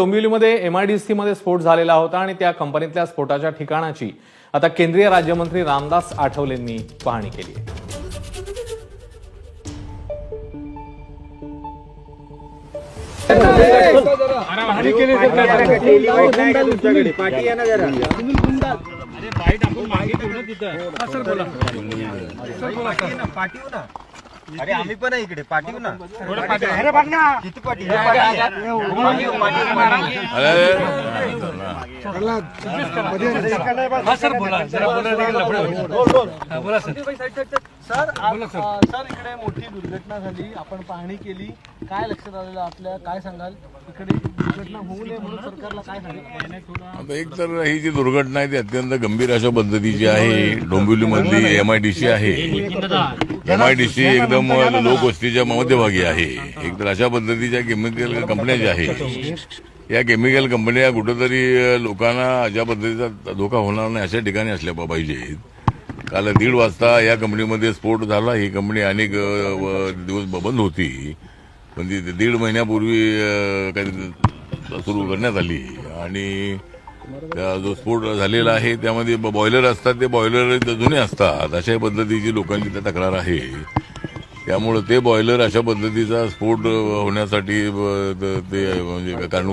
डोंबिवलीमध्ये एमआयडीसीमध्ये स्फोट झालेला होता आणि त्या कंपनीतल्या स्फोटाच्या ठिकाणाची आता केंद्रीय राज्यमंत्री रामदास आठवलेंनी पाहणी केली आहे. अरे आम्ही पण आहे इकडे. पाठीव ना. किती पाठी हे पाठी आहे. पाठीव, पाठीव, पाठीव. सर. आप- अ, सर इकडे मोठी दुर्घटना झाली. आपण पाहणी केली. काय लक्षात आलेलं आपल्या? काय सांगाल? इकडे दुर्घटना होऊ नये म्हणून सरकारला काय सांगाल? आता एक तर ही जी दुर्घटना आहे ती अत्यंत गंभीर अशा पद्धतीची आहे. डोंबिवलीमधली एमआयडीसी आहे. एमआयडीसी एकदम लोकवस्तीच्या मध्यभागी आहे. एक तर अशा पद्धतीच्या केमिकल कंपन्या ज्या आहेत या केमिकल कंपन्या कुठंतरी लोकांना अशा पद्धतीचा धोका होणार नाही अशा ठिकाणी असल्या पाहिजेत. काल दीड वाजता या कंपनीमध्ये स्फोट झाला. ही कंपनी अनेक व- दिवस बंद होती. पण ती दीड महिन्यापूर्वी काही सुरू करण्यात आली. आणि त्या जो स्फोट झालेला आहे त्यामध्ये ब- बॉयलर असतात ते बॉयलर जुने असतात. अशा पद्धतीची लोकांची त्या तक्रार आहे. त्यामुळं ते बॉयलर अशा पद्धतीचा स्फोट होण्यासाठी ते म्हणजे कारण